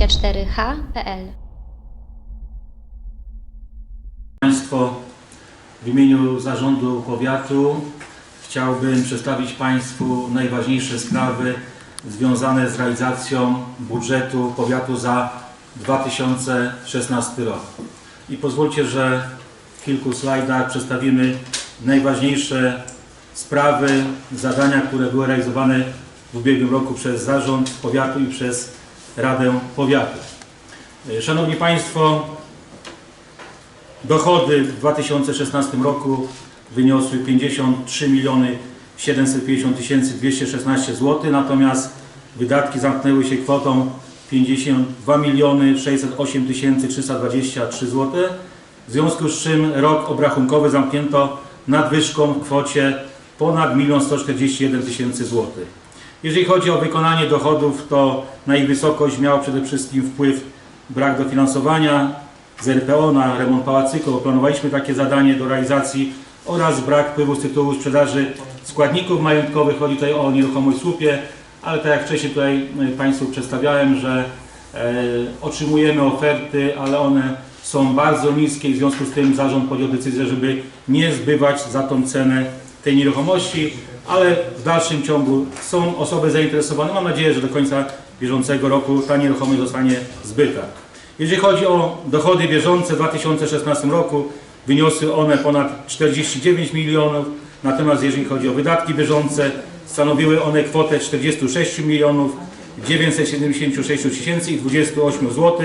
24h.pl Państwo, w imieniu Zarządu Powiatu chciałbym przedstawić Państwu najważniejsze sprawy związane z realizacją budżetu powiatu za 2016 rok. I pozwólcie, że w kilku slajdach przedstawimy najważniejsze sprawy, zadania, które były realizowane w ubiegłym roku przez Zarząd Powiatu i przez Radę Powiatu. Szanowni Państwo, Dochody w 2016 roku wyniosły 53 miliony 750 tysięcy 216 zł, natomiast wydatki zamknęły się kwotą 52 miliony 608 tysięcy 323 zł, w związku z czym rok obrachunkowy zamknięto nadwyżką w kwocie ponad 1 141 tysięcy złotych. Jeżeli chodzi o wykonanie dochodów, to na ich wysokość miał przede wszystkim wpływ brak dofinansowania z RPO na remont pałacyku. Planowaliśmy takie zadanie do realizacji oraz brak wpływu z tytułu sprzedaży składników majątkowych. Chodzi tutaj o nieruchomość słupie, ale tak jak wcześniej tutaj e, Państwu przedstawiałem, że e, otrzymujemy oferty, ale one są bardzo niskie i w związku z tym zarząd podjął decyzję, żeby nie zbywać za tą cenę tej nieruchomości, ale w dalszym ciągu są osoby zainteresowane. Mam nadzieję, że do końca bieżącego roku ta nieruchomość zostanie zbyta. Jeżeli chodzi o dochody bieżące w 2016 roku, wyniosły one ponad 49 milionów, natomiast jeżeli chodzi o wydatki bieżące, stanowiły one kwotę 46 milionów 976 tysięcy i 28 zł,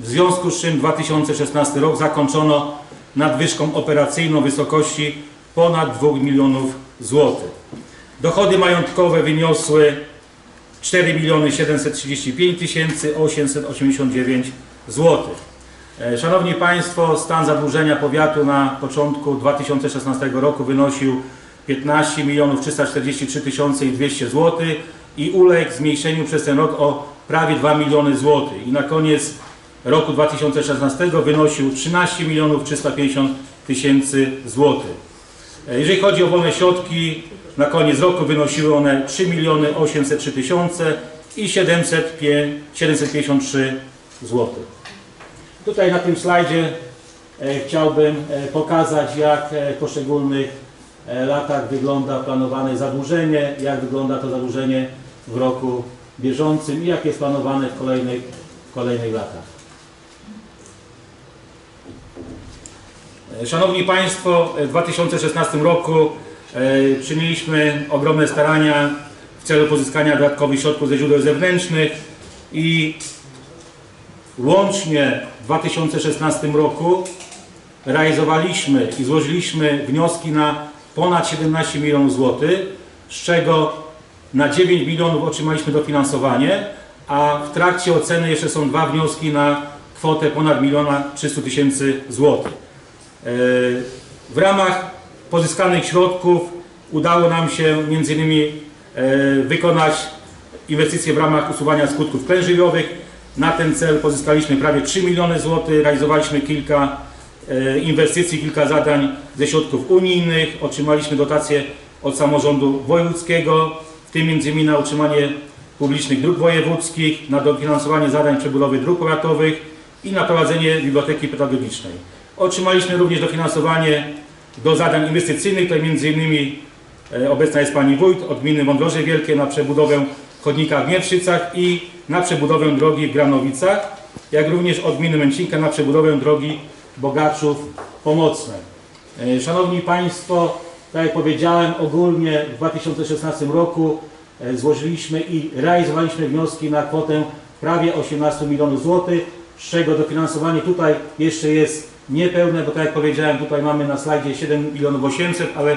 w związku z czym 2016 rok zakończono nadwyżką operacyjną w wysokości ponad 2 milionów złotych. Dochody majątkowe wyniosły 4 miliony 735 tysięcy 889 zł. Szanowni Państwo, stan zadłużenia powiatu na początku 2016 roku wynosił 15 milionów 343 tysiące i 200 zł i uległ zmniejszeniu przez ten rok o prawie 2 miliony złotych. I na koniec roku 2016 wynosił 13 milionów 350 tysięcy złotych. Jeżeli chodzi o wolne środki, na koniec roku wynosiły one 3 miliony 803 tysiące i 705 753 zł. Tutaj na tym slajdzie e, chciałbym e, pokazać, jak e, w poszczególnych latach wygląda planowane zadłużenie, jak wygląda to zadłużenie w roku bieżącym i jak jest planowane w kolejnych, w kolejnych latach. Szanowni Państwo, w 2016 roku e, czyniliśmy ogromne starania w celu pozyskania dodatkowych środków ze źródeł zewnętrznych i łącznie w 2016 roku realizowaliśmy i złożyliśmy wnioski na ponad 17 milionów złotych, z czego na 9 milionów otrzymaliśmy dofinansowanie, a w trakcie oceny jeszcze są dwa wnioski na kwotę ponad 1 300 tysięcy złotych. E, W ramach pozyskanych środków udało nam się m.in. e, wykonać inwestycje w ramach usuwania skutków klęsk żywiołowych. Na ten cel pozyskaliśmy prawie 3 miliony złotych, realizowaliśmy kilka e, inwestycji, kilka zadań ze środków unijnych, otrzymaliśmy dotacje od samorządu wojewódzkiego, w tym m.in. na utrzymanie publicznych dróg wojewódzkich, na dofinansowanie zadań przebudowy dróg powiatowych i na prowadzenie biblioteki pedagogicznej. Otrzymaliśmy również dofinansowanie do zadań inwestycyjnych, tutaj m.in. e, obecna jest Pani Wójt od gminy Mądroże Wielkie na przebudowę chodnika w Mieprzycach i na przebudowę drogi w Granowicach, jak również od gminy Męcinka na przebudowę drogi Bogaczów Pomocne. E, Szanowni Państwo, tak jak powiedziałem, ogólnie w 2016 roku e, złożyliśmy i realizowaliśmy wnioski na kwotę prawie 18 milionów złotych, z czego dofinansowanie tutaj jeszcze jest niepełne, bo tak jak powiedziałem, tutaj mamy na slajdzie 7 milionów 800, ale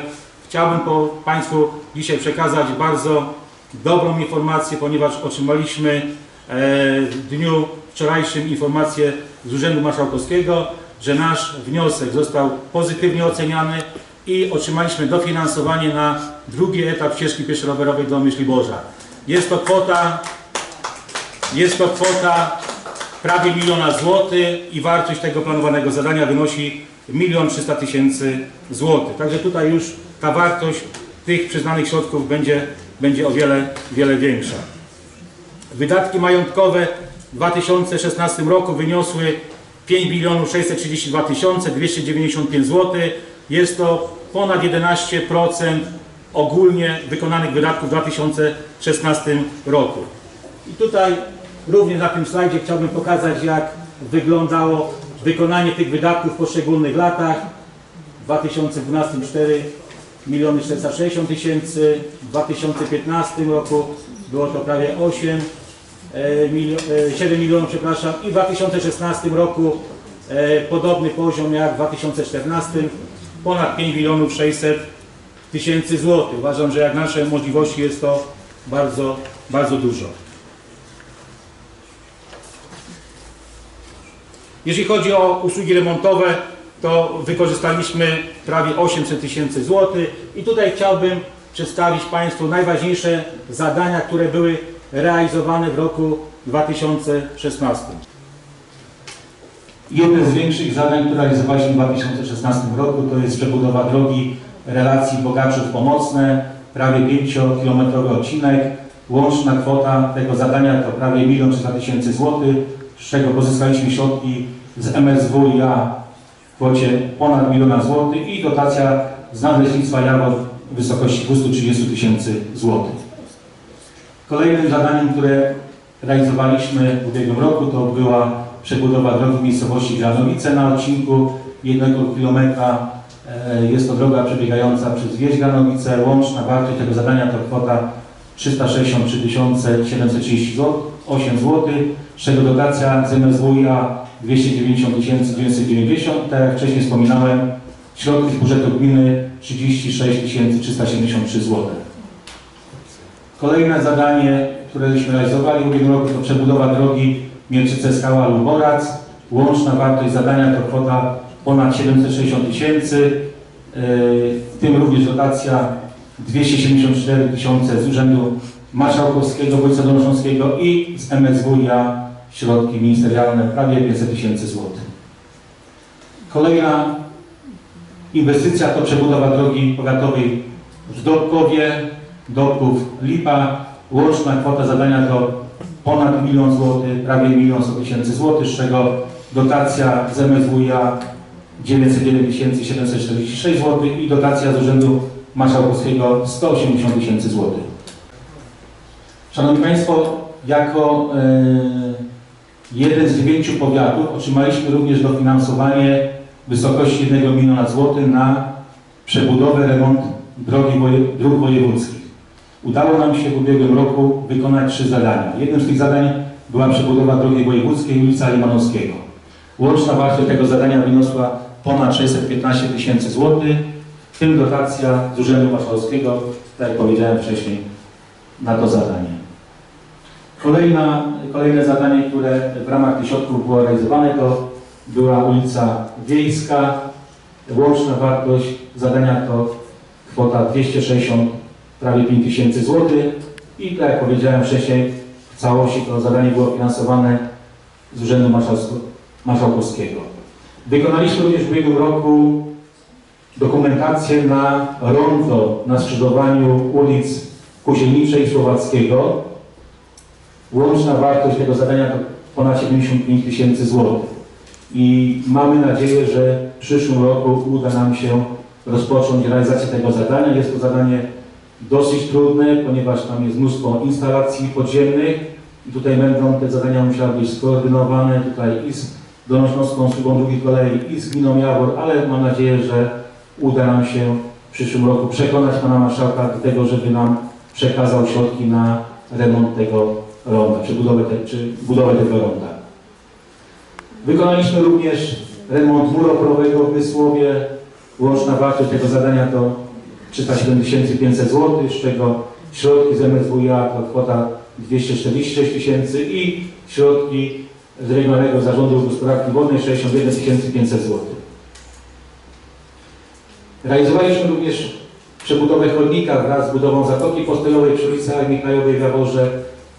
chciałbym po Państwu dzisiaj przekazać bardzo dobrą informację, ponieważ otrzymaliśmy e, w dniu wczorajszym informację z Urzędu Marszałkowskiego, że nasz wniosek został pozytywnie oceniany i otrzymaliśmy dofinansowanie na drugi etap ścieżki pieszo-rowerowej do Myśliborza. Jest to kwota, jest to kwota prawie miliona złotych i wartość tego planowanego zadania wynosi 1 300 tysięcy złotych. Także tutaj już ta wartość tych przyznanych środków będzie, będzie o wiele, wiele większa. Wydatki majątkowe w 2016 roku wyniosły 5 milionów 632 tysiące 295 zł. Jest to ponad 11% ogólnie wykonanych wydatków w 2016 roku. I tutaj również na tym slajdzie chciałbym pokazać, jak wyglądało wykonanie tych wydatków w poszczególnych latach. W 2012 4 miliony 460 tysięcy, w 2015 roku było to prawie 8 e, milio, e, 7 milionów, przepraszam, i w 2016 roku e, podobny poziom jak w 2014, ponad 5 milionów 600 tysięcy złotych. Uważam, że jak nasze możliwości jest to bardzo, bardzo dużo. Jeżeli chodzi o usługi remontowe, to wykorzystaliśmy prawie 800 tysięcy złotych i tutaj chciałbym przedstawić Państwu najważniejsze zadania, które były realizowane w roku 2016. Jedne z większych zadań, które realizowaliśmy w 2016 roku, to jest przebudowa drogi relacji Bogaczów-Pomocne, prawie 5-kilometrowy odcinek. Łączna kwota tego zadania to prawie 1 300 tysięcy złotych, z czego pozyskaliśmy środki z MSWiA w kwocie ponad miliona złotych i dotacja z Nadleśnictwa Jawor w wysokości 230 tysięcy złotych. Kolejnym zadaniem, które realizowaliśmy w ubiegłym roku, to była przebudowa drogi miejscowości Granowice na odcinku 1 km. Jest to droga przebiegająca przez wieś Granowice. Łączna wartość tego zadania to kwota 363 738 zł, z czego dotacja z MSWiA 290 990, tak jak wcześniej wspominałem, środki z budżetu gminy 36 373 zł. Kolejne zadanie, które żeśmy realizowali w ubiegłym roku to przebudowa drogi Mielczyce Skała Luborac. Łączna wartość zadania to kwota ponad 760 tysięcy, yy, w tym również dotacja 274 tysiące z Urzędu Marszałkowskiego, Województwa Dolnośląskiego i z MSWiA środki ministerialne prawie 500 tysięcy złotych. Kolejna inwestycja to przebudowa drogi powiatowej w Dobkowie, Dobków Lipa. Łączna kwota zadania to ponad milion złotych, prawie milion 100 tysięcy złotych, z czego dotacja z MSWiA 901 746 zł i dotacja z Urzędu Marszałkowskiego 180 tysięcy złotych. Szanowni Państwo, jako e, jeden z dziewięciu powiatów otrzymaliśmy również dofinansowanie w wysokości 1 miliona złotych na przebudowę, remont drogi woje, dróg wojewódzkich. Udało nam się w ubiegłym roku wykonać trzy zadania. Jednym z tych zadań była przebudowa drogi wojewódzkiej ulica Limanowskiego. Łączna wartość tego zadania wyniosła ponad 615 tysięcy złotych, w tym dotacja z Urzędu Marszałkowskiego, tak jak powiedziałem wcześniej, na to zadanie. Kolejna, kolejne zadanie, które w ramach tych środków było realizowane, to była ulica Wiejska. Łączna wartość zadania to kwota 260, prawie 5 tysięcy złotych i tak jak powiedziałem wcześniej, w całości to zadanie było finansowane z Urzędu Marszałko- Marszałkowskiego. Wykonaliśmy również w ubiegłym roku dokumentację na rondo na skrzyżowaniu ulic Kuzielniczej i Słowackiego. Łączna wartość tego zadania to ponad 75 tysięcy złotych. I mamy nadzieję, że w przyszłym roku uda nam się rozpocząć realizację tego zadania. Jest to zadanie dosyć trudne, ponieważ tam jest mnóstwo instalacji podziemnych i tutaj będą te zadania musiały być skoordynowane tutaj i z Dolnośląską Służbą Dróg Kolei i z Gminą Jawor, ale mam nadzieję, że uda nam się w przyszłym roku przekonać Pana Marszałka do tego, żeby nam przekazał środki na remont tego ronda, czy budowę, te, czy budowę tego ronda. Wykonaliśmy również remont muru oporowego w Wysłowie. Łączna wartość tego zadania to 307 500 zł, z czego środki z MSWiA to kwota 246 tysięcy i środki z Regionalnego Zarządu Gospodarki Wodnej 61 500 zł. Realizowaliśmy również przebudowę chodnika wraz z budową zatoki postojowej przy ulicy Armii Krajowej w Jaworze.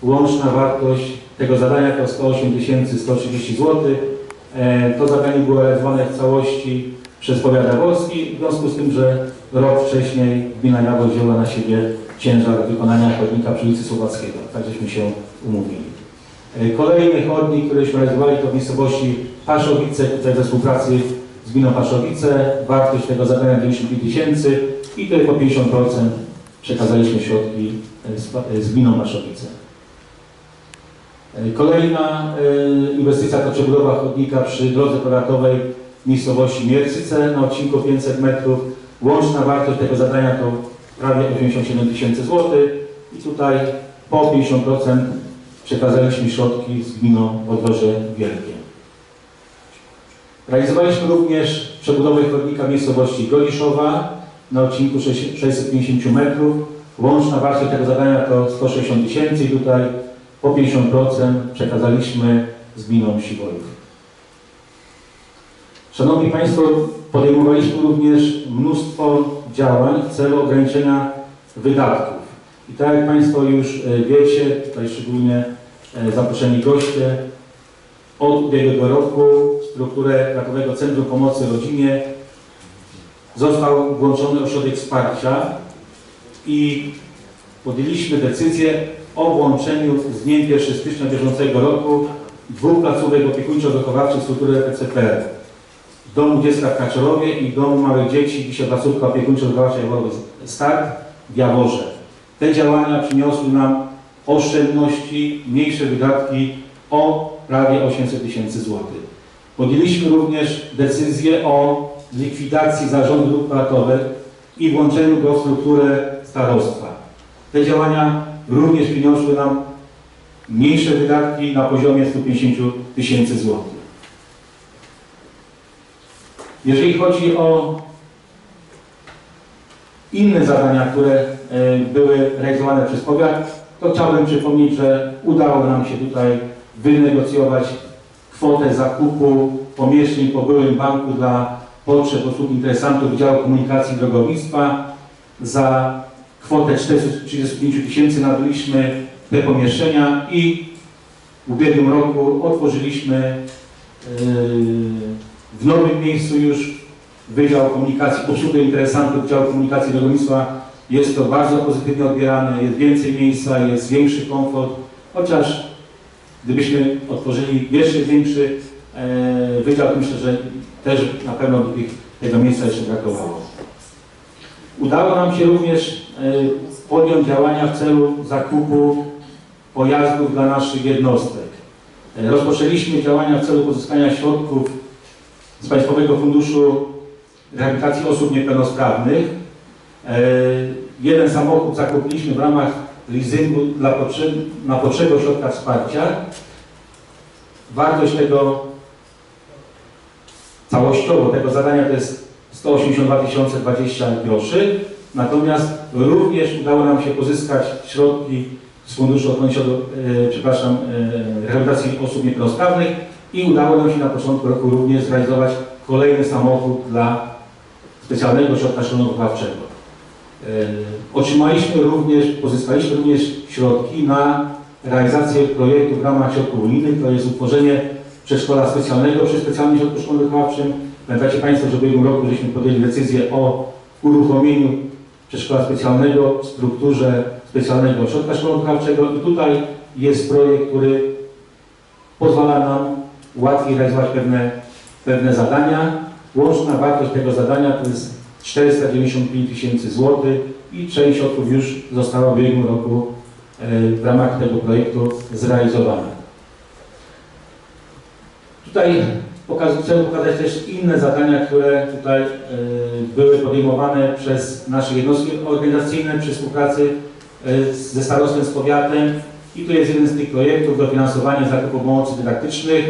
Łączna wartość tego zadania to 108 130 zł. To zadanie było realizowane w całości przez powiat jaworski, w związku z tym, że rok wcześniej gmina Jawor wzięła na siebie ciężar wykonania chodnika przy ulicy Słowackiego. Tak żeśmy się umówili. E, Kolejny chodnik, któryśmy realizowali to w miejscowości Paszowice, tutaj we współpracy z gminą Paszowice. Wartość tego zadania 95 tysięcy i tutaj po 50% przekazaliśmy środki e, e, z gminą Paszowice. E, Kolejna inwestycja to przebudowa chodnika przy drodze powiatowej w miejscowości Miercyce na odcinku 500 metrów. Łączna wartość tego zadania to prawie 87 tysięcy złotych i tutaj po 50% przekazaliśmy środki z gminą Podworze Wielkie. Realizowaliśmy również przebudowę chodnika miejscowości Goliszowa na odcinku 6- 650 metrów. Łączna wartość tego zadania to 160 tysięcy i tutaj po 50% przekazaliśmy z gminą Siwojów. Szanowni Państwo, podejmowaliśmy również mnóstwo działań w celu ograniczenia wydatków. I tak jak Państwo już e, wiecie, tutaj szczególnie e, zaproszeni goście, od ubiegłego roku strukturę Krakowego Centrum Pomocy Rodzinie został włączony ośrodek wsparcia i podjęliśmy decyzję o włączeniu z dniem 1 stycznia bieżącego roku dwóch placówek opiekuńczo-wychowawczych w strukturę PCPR. Domu Dziecka w Kaczorowie i Domu Małych Dzieci, dzisiaj placówka opiekuńczo-wychowawcza Start w Jaworze. Te działania przyniosły nam oszczędności, mniejsze wydatki o prawie 800 tysięcy złotych. Podjęliśmy również decyzję o likwidacji zarządu dróg płatowych i włączeniu go w strukturę starostwa. Te działania również przyniosły nam mniejsze wydatki na poziomie 150 tysięcy złotych. Jeżeli chodzi o inne zadania, które e, były realizowane przez powiat, to chciałbym przypomnieć, że udało nam się tutaj wynegocjować kwotę zakupu pomieszczeń po byłym banku dla potrzeb osób interesantów Wydziału Komunikacji i Drogownictwa. Za kwotę 435 tysięcy nabyliśmy te pomieszczenia i w ubiegłym roku otworzyliśmy yy, w nowym miejscu już Wydział Komunikacji, obsługę interesantów Wydziału Komunikacji i Drogownictwa. Jest to bardzo pozytywnie odbierane, jest więcej miejsca, jest większy komfort, chociaż gdybyśmy otworzyli jeszcze większy e, wydział, myślę, że też na pewno tych, tego miejsca jeszcze brakowało. Udało nam się również e, podjąć działania w celu zakupu pojazdów dla naszych jednostek. E, Rozpoczęliśmy działania w celu pozyskania środków z Państwowego Funduszu Rehabilitacji Osób Niepełnosprawnych. E, Jeden samochód zakupiliśmy w ramach leasingu dla potrzeb, na potrzeby ośrodka wsparcia. Wartość tego całościowo tego zadania to jest 182 020 groszy. Natomiast również udało nam się pozyskać środki z Funduszu Ochrony e, przepraszam, e, Rehabilitacji Osób Niepełnosprawnych i udało nam się na początku roku również zrealizować kolejny samochód dla specjalnego ośrodka szkolno-wychowawczego. E, Otrzymaliśmy również, pozyskaliśmy również środki na realizację projektu w ramach środków unijnych, to jest utworzenie przedszkola specjalnego przy specjalnym środku szkolno-wychowawczym. Pamiętacie Państwo, że w ubiegłym roku żeśmy podjęli decyzję o uruchomieniu przedszkola specjalnego w strukturze specjalnego ośrodka szkolno-wychowawczego i tutaj jest projekt, który pozwala nam łatwiej realizować pewne, pewne zadania. Łączna wartość tego zadania to jest 495 tysięcy złotych i część środków już została w ubiegłym roku e, w ramach tego projektu zrealizowana. Tutaj pokaz, chcę pokazać też inne zadania, które tutaj e, były podejmowane przez nasze jednostki organizacyjne przy współpracy e, ze starostwem, z powiatem i tu jest jeden z tych projektów dofinansowanie zakupu pomocy dydaktycznych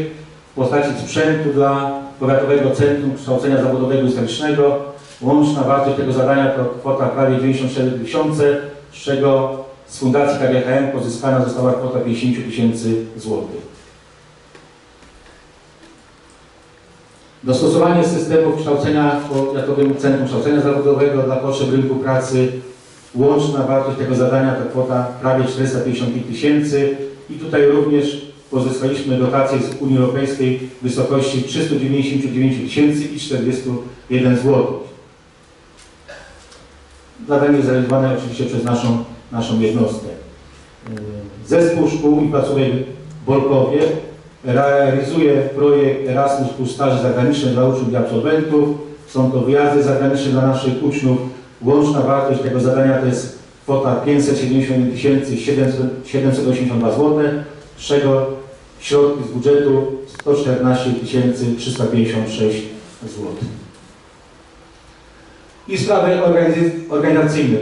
w postaci sprzętu dla Powiatowego Centrum Kształcenia Zawodowego i Statycznego. Łączna wartość tego zadania to kwota prawie 94 tysiące, z czego z Fundacji KGHM pozyskana została kwota 50 tysięcy złotych. Dostosowanie systemu kształcenia w Powiatowym Centrum Kształcenia Zawodowego dla potrzeb rynku pracy. Łączna wartość tego zadania to kwota prawie 455 tysięcy i tutaj również pozyskaliśmy dotację z Unii Europejskiej w wysokości 399 tysięcy i 41 zł. Zadanie zrealizowane oczywiście przez naszą, naszą jednostkę. Zespół szkół i placówek Bolkowie realizuje projekt Erasmus plus staże zagraniczne dla uczniów i absolwentów. Są to wyjazdy zagraniczne dla naszych uczniów. Łączna wartość tego zadania to jest kwota 571 782 zł, z czego środki z budżetu 114 356 zł. I sprawy organiz- organizacyjne.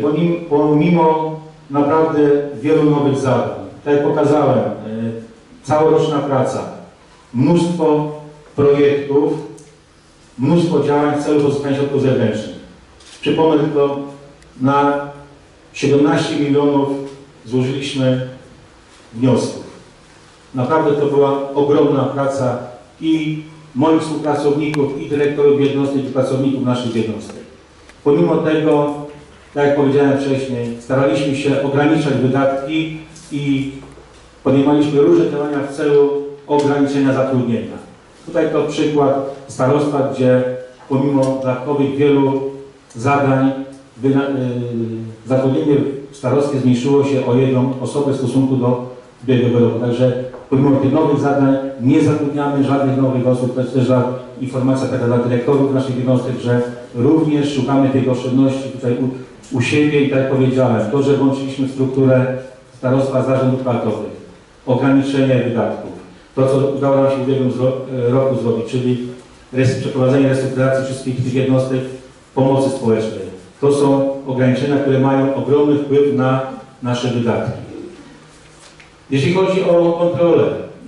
Pomimo, naprawdę wielu nowych zadań, tak jak pokazałem, całoroczna praca, mnóstwo projektów, mnóstwo działań w celu pozyskania środków zewnętrznych. Przypomnę tylko, na 17 milionów złożyliśmy wniosków. Naprawdę to była ogromna praca i moich współpracowników, i dyrektorów jednostek, i pracowników naszych jednostek. Pomimo tego, tak jak powiedziałem wcześniej, staraliśmy się ograniczać wydatki i podejmowaliśmy różne działania w celu ograniczenia zatrudnienia. Tutaj to przykład starostwa, gdzie pomimo dodatkowych wielu zadań wyna- y, zatrudnienie starostwie zmniejszyło się o jedną osobę w stosunku do ubiegłego roku. Także pomimo tych nowych zadań nie zatrudniamy żadnych nowych osób. To jest też informacja dla dyrektorów naszych jednostek, że również szukamy tych oszczędności tutaj u, u siebie i tak jak powiedziałem, to, że włączyliśmy strukturę starostwa zarządów parkowych, ograniczenie wydatków, to co udało nam się w ubiegłym e, roku zrobić, czyli przeprowadzenie restrukturyzacji wszystkich tych jednostek pomocy społecznej. To są ograniczenia, które mają ogromny wpływ na nasze wydatki. Jeśli chodzi o kontrolę,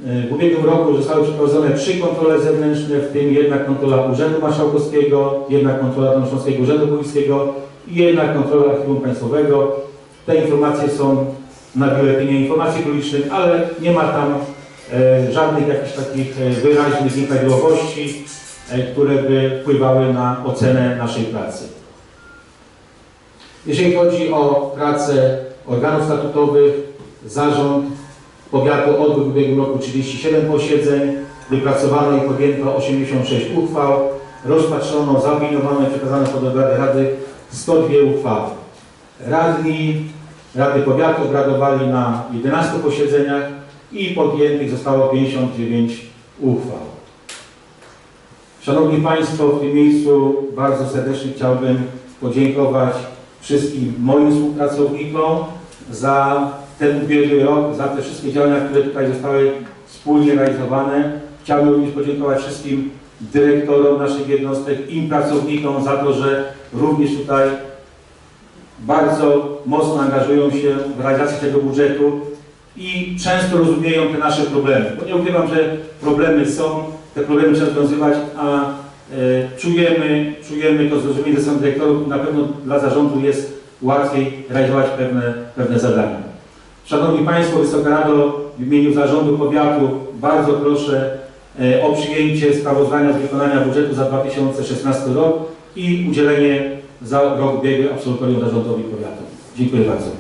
e, w ubiegłym roku zostały przeprowadzone trzy kontrole zewnętrzne, w tym jedna kontrola Urzędu Marszałkowskiego, jedna kontrola Dolnośląskiego Urzędu Wojewódzkiego i jedna kontrola Archiwum Państwowego. Te informacje są na biuletynie informacji publicznych, ale nie ma tam e, żadnych jakichś takich e, wyraźnych nieprawidłowości, e, które by wpływały na ocenę naszej pracy. Jeżeli chodzi o pracę organów statutowych, zarząd powiatu odbył w ubiegłym roku 37 posiedzeń, wypracowano i podjęto 86 uchwał, rozpatrzono, zaopiniowano i przekazano pod obrady Rady 102 uchwały. Radni Rady Powiatu obradowali na 11 posiedzeniach i podjętych zostało 59 uchwał. Szanowni Państwo, w tym miejscu bardzo serdecznie chciałbym podziękować wszystkim moim współpracownikom za ten ubiegły rok, za te wszystkie działania, które tutaj zostały wspólnie realizowane. Chciałbym również podziękować wszystkim dyrektorom naszych jednostek i pracownikom za to, że również tutaj bardzo mocno angażują się w realizację tego budżetu i często rozumieją te nasze problemy. Bo nie ukrywam, że problemy są, te problemy trzeba rozwiązywać, a e, czujemy, czujemy to zrozumienie ze strony dyrektorów na pewno dla zarządu jest łatwiej realizować pewne, pewne zadania. Szanowni Państwo, Wysoka Rado, w imieniu Zarządu Powiatu bardzo proszę e, o przyjęcie sprawozdania z wykonania budżetu za 2016 rok i udzielenie za rok ubiegły absolutorium zarządowi powiatu. Dziękuję bardzo.